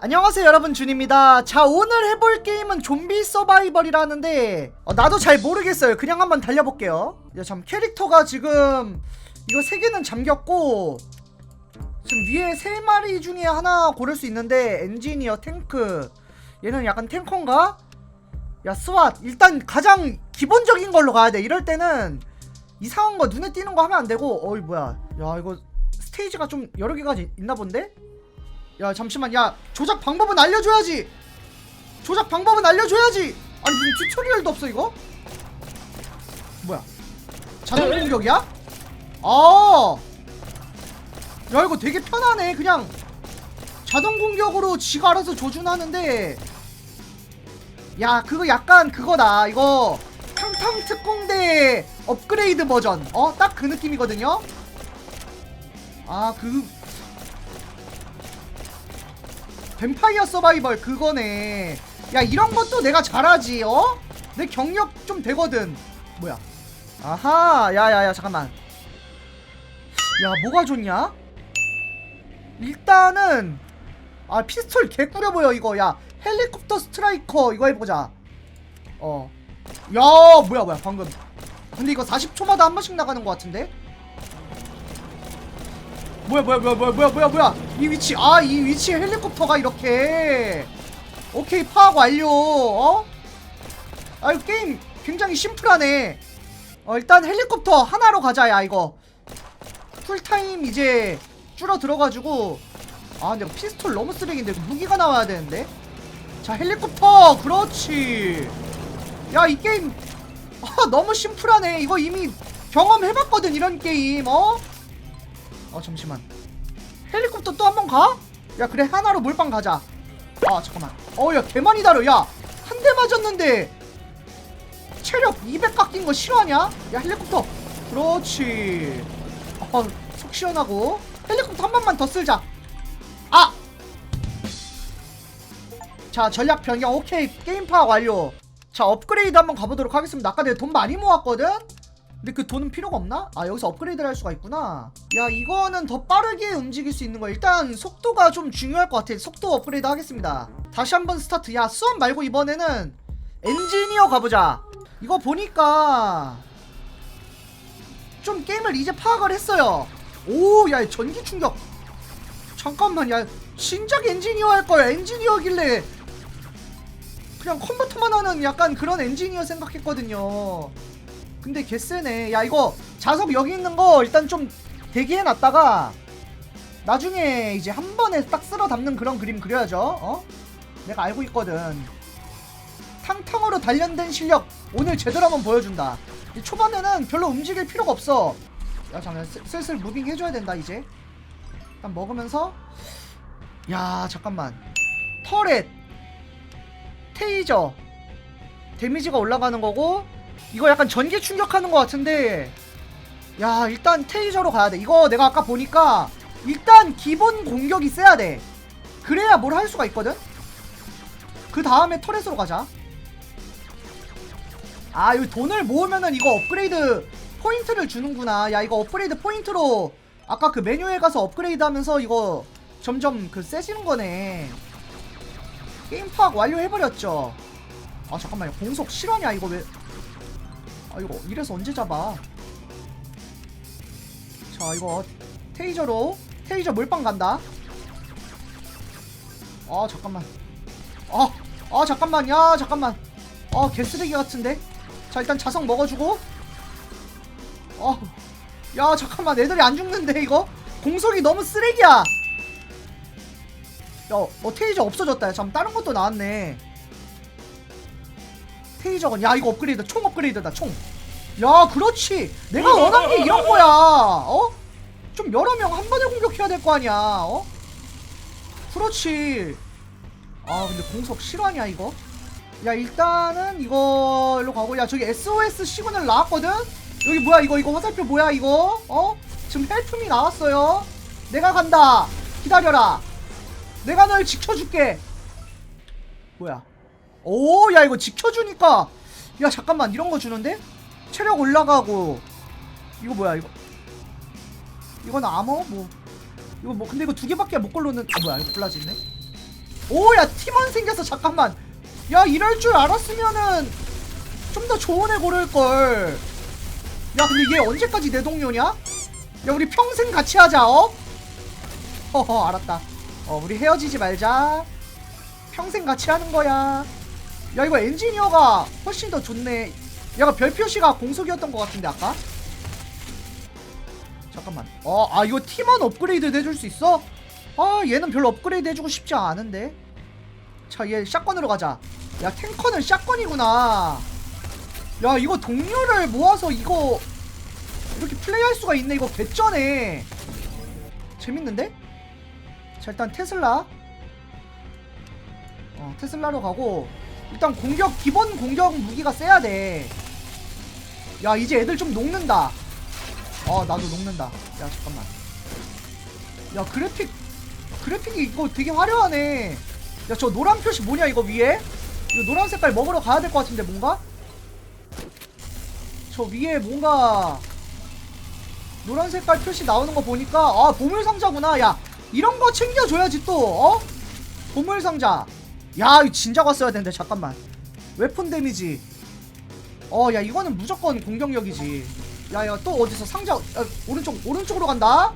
안녕하세요 여러분. 준입니다. 자 오늘 해볼 게임은 좀비 서바이벌이라는데 어, 나도 잘 모르겠어요. 그냥 한번 달려볼게요. 야참 캐릭터가 지금 이거 세 개는 잠겼고 지금 위에 세 마리 중에 하나 고를 수 있는데 엔지니어 탱크. 얘는 약간 탱커인가? 야 스왓 일단 가장 기본적인 걸로 가야 돼. 이럴 때는 이상한 거 눈에 띄는 거 하면 안 되고 어이 뭐야. 야 이거 스테이지가 좀 여러 개가 이- 있나 본데? 야 잠시만. 야 조작 방법은 알려줘야지. 조작 방법은 알려줘야지. 아니 무슨 튜토리얼도 없어 이거? 뭐야? 자동 공격이야? 아 야 이거 되게 편하네 그냥. 자동 공격으로 지가 알아서 조준하는데. 야 그거 약간 그거다 이거. 탕탕 특공대 업그레이드 버전. 어? 딱 그 느낌이거든요? 아그 뱀파이어 서바이벌 그거네. 야 이런 것도 내가 잘하지 어? 내 경력 좀 되거든. 뭐야? 아하 야야야 잠깐만. 야 뭐가 좋냐? 일단은 아 피스톨 개꾸려 보여 이거. 야 헬리콥터 스트라이커 이거 해보자. 어야 뭐야 뭐야 방금. 근데 이거 40초마다 한 번씩 나가는 것 같은데 뭐야 뭐야 뭐야 뭐야 뭐야 뭐야 뭐야. 이 위치 아 이 위치에 헬리콥터가 이렇게. 오케이 파악 완료. 어? 아 이거 게임 굉장히 심플하네. 어 일단 헬리콥터 하나로 가자 야 이거. 풀타임 이제 줄어 들어가지고. 아 근데 피스톨 너무 쓰레기인데 무기가 나와야 되는데? 자 헬리콥터! 그렇지. 야 이 게임 아 너무 심플하네. 이거 이미 경험해봤거든 이런 게임 어? 어 잠시만. 헬리콥터 또 한 번 가? 야 그래 하나로 몰빵 가자. 아 잠깐만. 어야 개많이 다려 야한 대 맞았는데. 체력 200 깎인 거 싫어하냐? 야 헬리콥터. 그렇지. 어 속 시원하고. 헬리콥터 한 번만 더 쓸자. 아! 자 전략 변경. 오케이. 게임 파악 완료. 자 업그레이드 한번 가보도록 하겠습니다. 아까 내가 돈 많이 모았거든? 근데 그 돈은 필요가 없나? 아 여기서 업그레이드를 할 수가 있구나. 야 이거는 더 빠르게 움직일 수 있는 거야. 일단 속도가 좀 중요할 것 같아. 속도 업그레이드 하겠습니다. 다시 한번 스타트. 야 수업 말고 이번에는 엔지니어 가보자. 이거 보니까 좀 게임을 이제 파악을 했어요. 오 야 전기 충격. 잠깐만 야 진작 엔지니어 할 거야. 엔지니어길래. 그냥 컴퓨터만 하는 약간 그런 엔지니어 생각했거든요 근데 개쎄네. 야 이거 자석 여기 있는 거 일단 좀 대기해 놨다가 나중에 이제 한 번에 딱 쓸어 담는 그런 그림 그려야죠. 어? 내가 알고 있거든. 탕탕으로 단련된 실력 오늘 제대로 한번 보여준다. 이 초반에는 별로 움직일 필요가 없어. 야 잠깐 슬- 슬슬 무빙 해줘야 된다 이제. 일단 먹으면서. 야 잠깐만. 터렛. 테이저. 데미지가 올라가는 거고 이거 약간 전기 충격하는 것 같은데. 야 일단 테이저로 가야 돼. 이거 내가 아까 보니까 일단 기본 공격이 세야 돼. 그래야 뭘 할 수가 있거든? 그 다음에 터렛으로 가자. 아 여기 돈을 모으면은 이거 업그레이드 포인트를 주는구나. 야 이거 업그레이드 포인트로 아까 그 메뉴에 가서 업그레이드 하면서 이거 점점 그 세지는 거네. 게임 파악 완료해버렸죠. 아 잠깐만요. 공속 실화냐 이거 왜 아 이거 이래서 언제 잡아? 자 이거 테이저로 테이저 몰빵 간다. 아 잠깐만. 아, 아 잠깐만. 야 잠깐만. 아 개쓰레기 같은데? 자 일단 자석 먹어주고. 어야 잠깐만. 애들이 안 죽는데 이거? 공속이 너무 쓰레기야. 야, 어, 테이저 없어졌다. 잠 다른 것도 나왔네. 테이저건 야 이거 업그레이드 총 업그레이드다 총. 야 그렇지. 내가 원한 게 이런 거야. 어? 좀 여러 명 한 번에 공격해야 될 거 아니야. 어? 그렇지. 아 근데 공속 실화냐 이거? 야 일단은 이걸로 가고 야 저기 SOS 시그널 나왔거든? 여기 뭐야 이거 이거 화살표 뭐야 이거? 어? 지금 헬프미 나왔어요. 내가 간다. 기다려라. 내가 널 지켜줄게. 뭐야? 오, 야 이거 지켜주니까. 야 잠깐만 이런 거 주는데? 체력 올라가고. 이거 뭐야 이거? 이건 아머 뭐? 이거 뭐 근데 이거 두 개밖에 못 걸로는 아, 뭐야 이거 골라지네? 오 야 팀원 생겼어 잠깐만 야 이럴 줄 알았으면은 좀 더 좋은 애 고를걸 야 근데 얘 언제까지 내 동료냐? 야 우리 평생 같이 하자 어? 허허 알았다 어 우리 헤어지지 말자 평생 같이 하는 거야 야 이거 엔지니어가 훨씬 더 좋네. 얘가 별 표시가 공속이었던 것 같은데 아까? 잠깐만. 어아 이거 팀원 업그레이드 해줄 수 있어? 아 얘는 별로 업그레이드 해주고 싶지 않은데. 자얘 샷건으로 가자. 야 탱커는 샷건이구나. 야 이거 동료를 모아서 이거 이렇게 플레이할 수가 있네 이거 개쩌네. 재밌는데? 자 일단 테슬라. 어 테슬라로 가고 일단 공격 기본 공격 무기가 세야 돼 야 이제 애들 좀 녹는다. 어 나도 녹는다. 야 잠깐만. 야 그래픽 그래픽이 이거 되게 화려하네. 야 저 노란 표시 뭐냐 이거 위에? 이거 노란 색깔 먹으러 가야 될 것 같은데 뭔가? 저 위에 뭔가 노란 색깔 표시 나오는 거 보니까 아 보물 상자구나. 야 이런 거 챙겨줘야지 또 어? 보물 상자 야 이거 진작 왔어야 되는데 잠깐만. 웨폰 데미지? 어 야 이거는 무조건 공격력이지. 야야 또 어디서 상자 야, 오른쪽 오른쪽으로 간다?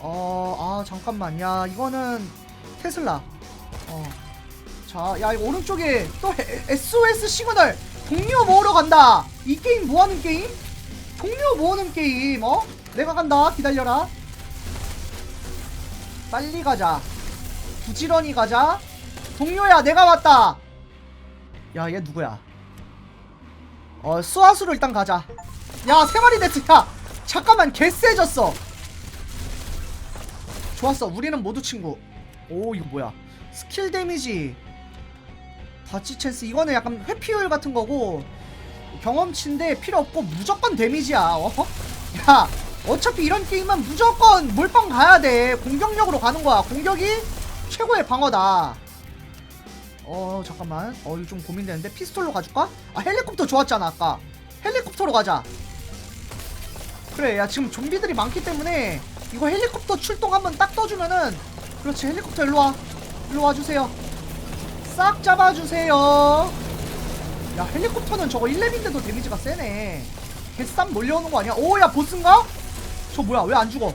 어 아 잠깐만. 야 이거는 테슬라. 어자 야 이거 오른쪽에 또 에- SOS 시그널. 동료 모으러 간다. 이 게임 뭐하는 게임? 동료 모으는 게임 어? 내가 간다. 기다려라. 빨리 가자 부지런히 가자. 동료야 내가 왔다. 야 얘 누구야? 어 수화수로 일단 가자. 야 세마리 네트 야. 잠깐만 개 세졌어. 좋았어 우리는 모두 친구. 오 이거 뭐야? 스킬 데미지. 다치 찬스. 이거는 약간 회피율 같은 거고 경험치인데 필요 없고 무조건 데미지야 어? 야 어차피 이런 게임은 무조건 몰빵 가야 돼. 공격력으로 가는 거야. 공격이 최고의 방어다. 어 잠깐만. 어 이거 좀 고민되는데. 피스톨로 가줄까? 아 헬리콥터 좋았잖아 아까. 헬리콥터로 가자. 그래 야 지금 좀비들이 많기 때문에 이거 헬리콥터 출동 한번 딱 떠주면은 그렇지 헬리콥터 일로와. 일로 와 주세요. 싹 잡아주세요. 야 헬리콥터는 저거 1렙인데도 데미지가 세네. 개쌈 몰려오는 거 아니야? 오야 보스인가? 저 뭐야 왜 안 죽어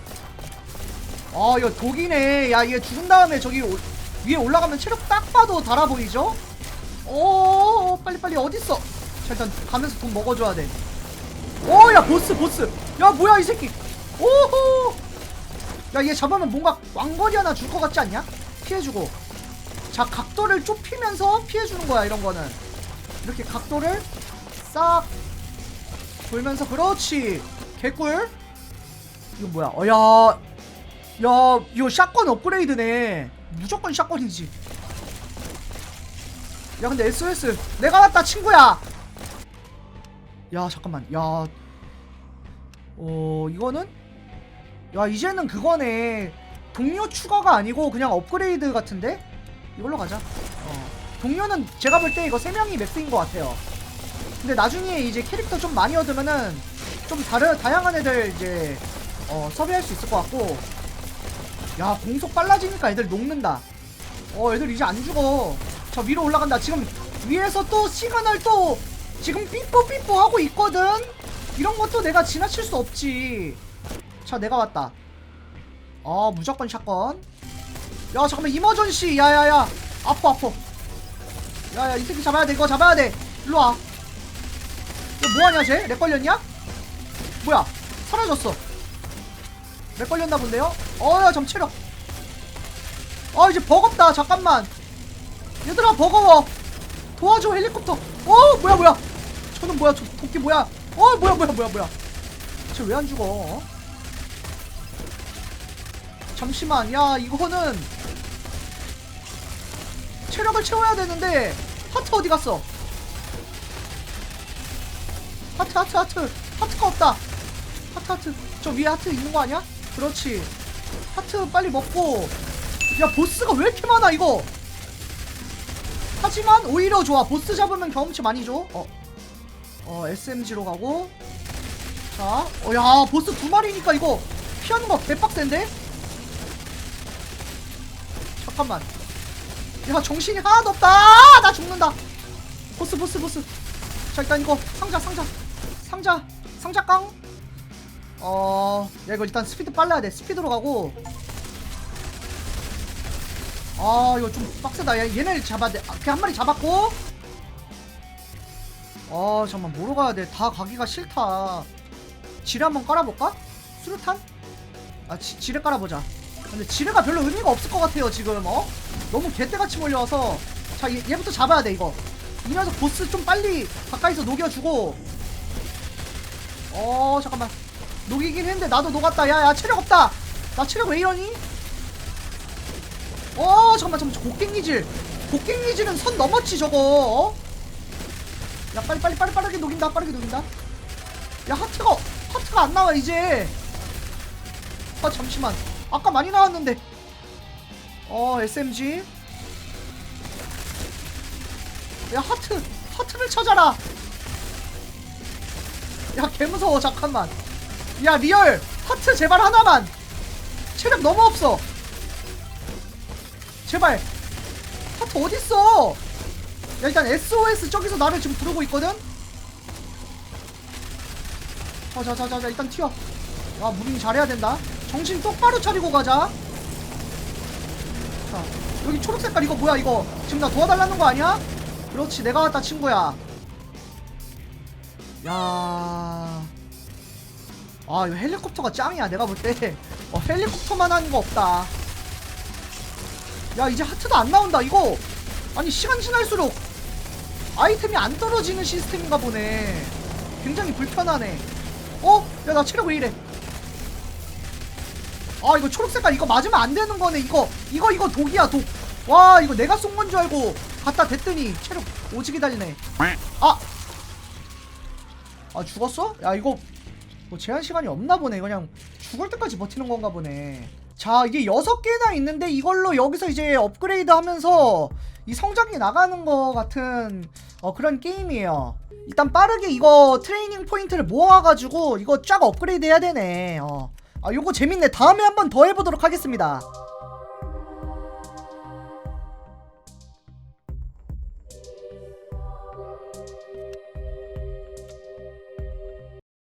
아 이거 독이네. 야 얘 죽은 다음에 저기 올- 위에 올라가면 체력 딱 봐도 달아 보이죠? 오 빨리빨리. 어딨어? 자 일단 가면서 돈 먹어줘야 돼 오 야 보스 보스. 야 뭐야 이 새끼. 오호! 야 얘 잡으면 뭔가 왕거리 하나 줄 것 같지 않냐? 피해주고. 자 각도를 좁히면서 피해주는 거야 이런 거는. 이렇게 각도를 싹 돌면서 그렇지. 개꿀? 이거 뭐야? 어야 야 이거 샷건 업그레이드네. 무조건 샷건이지. 야 근데 SOS 내가 왔다 친구야. 야 잠깐만. 야 어 이거는? 야 이제는 그거네. 동료 추가가 아니고 그냥 업그레이드 같은데? 이걸로 가자. 어. 동료는 제가 볼 때 이거 3명이 맥스인 것 같아요. 근데 나중에 이제 캐릭터 좀 많이 얻으면은 좀 다른 다양한 애들 이제 어 섭외할 수 있을 것 같고 야 공속 빨라지니까 애들 녹는다. 어 애들 이제 안 죽어. 저 위로 올라간다. 지금 위에서 또 시그널 또 지금 삐뽀 삐뽀 하고 있거든? 이런 것도 내가 지나칠 수 없지. 자 내가 왔다. 어 무조건 샷건. 야 잠깐만. 이머전시. 야야야. 아파 아파. 야야 이 새끼 잡아야 돼. 이거 잡아야 돼. 일로와. 이거 뭐하냐 쟤? 렉 걸렸냐? 뭐야? 사라졌어 렉 걸렸나 본데요? 어야 점 체력 아 이제 버겁다. 잠깐만. 얘들아 버거워. 도와줘 헬리콥터. 어 뭐야 뭐야. 저는 뭐야? 저 도끼 뭐야? 어 뭐야 뭐야 뭐야 뭐야. 쟤 왜 안 죽어 어? 잠시만. 야 이거는 체력을 채워야 되는데 하트 어디 갔어? 하트 하트 하트. 하트가 없다. 하트 하트. 저 위에 하트 있는 거 아니야? 그렇지. 하트 빨리 먹고. 야 보스가 왜 이렇게 많아 이거? 하지만 오히려 좋아. 보스 잡으면 경험치 많이 줘. 어, 어 SMG로 가고. 자, 어, 야 보스 두 마리니까 이거 피하는 거 개빡센데? 잠깐만. 야 정신이 하나도 없다. 아, 나 죽는다. 보스 보스 보스. 자 일단 이거 상자 상자. 상자. 상자 깡 어, 야 이거 일단 스피드 빨라야 돼. 스피드로 가고. 아, 이거 좀 빡세다. 야, 얘네를 잡아야 돼. 아, 그한 마리 잡았고. 아, 잠깐만 뭐로 가야 돼? 다 가기가 싫다. 지뢰 한번 깔아볼까? 수류탄? 아, 지, 지뢰 깔아보자. 근데 지뢰가 별로 의미가 없을 것 같아요 지금. 어? 너무 개떼같이 몰려와서. 자, 얘, 얘부터 잡아야 돼 이거. 이 녀석 보스 좀 빨리 가까이서 녹여주고. 어, 잠깐만. 녹이긴 했는데 나도 녹았다. 야야 체력 없다. 나 체력 왜 이러니? 어 잠깐만 잠깐만. 곡괭이질. 곡괭이질은 선 넘었지 저거. 어? 야 빨리 빨리 빨리 빠르게 녹인다 빠르게 녹인다. 야 하트가 하트가 안 나와 이제. 아 잠시만. 아까 많이 나왔는데. 어 SMG 야 하트. 하트를 찾아라. 야 개무서워 잠깐만 야 리얼! 하트 제발 하나만! 체력 너무 없어! 제발! 하트 어딨어? 야 일단 SOS 저기서 나를 지금 부르고 있거든? 어, 자자자자 일단 튀어. 야 무빙 잘해야 된다. 정신 똑바로 차리고 가자. 자 여기 초록 색깔 이거 뭐야 이거? 지금 나 도와달라는 거 아니야? 그렇지 내가 왔다 친구야. 야 아 이거 헬리콥터가 짱이야 내가 볼 때. 어, 헬리콥터만 하는 거 없다. 야 이제 하트도 안 나온다 이거. 아니 시간 지날수록 아이템이 안 떨어지는 시스템인가 보네. 굉장히 불편하네. 어? 야 나 체력 왜 이래? 아 이거 초록 색깔 이거 맞으면 안 되는 거네 이거. 이거 이거 독이야 독 와 이거 내가 쏜 건 줄 알고 갖다 댔더니 체력 오지게 달리네. 아! 아 죽었어? 야 이거 뭐 제한 시간이 없나 보네. 그냥 죽을 때까지 버티는 건가 보네. 자, 이게 여섯 개나 있는데 이걸로 여기서 이제 업그레이드 하면서 이 성장이 나가는 거 같은 어, 그런 게임이에요. 일단 빠르게 이거 트레이닝 포인트를 모아가지고 이거 쫙 업그레이드 해야 되네. 어. 아, 요거 재밌네. 다음에 한번 더 해보도록 하겠습니다.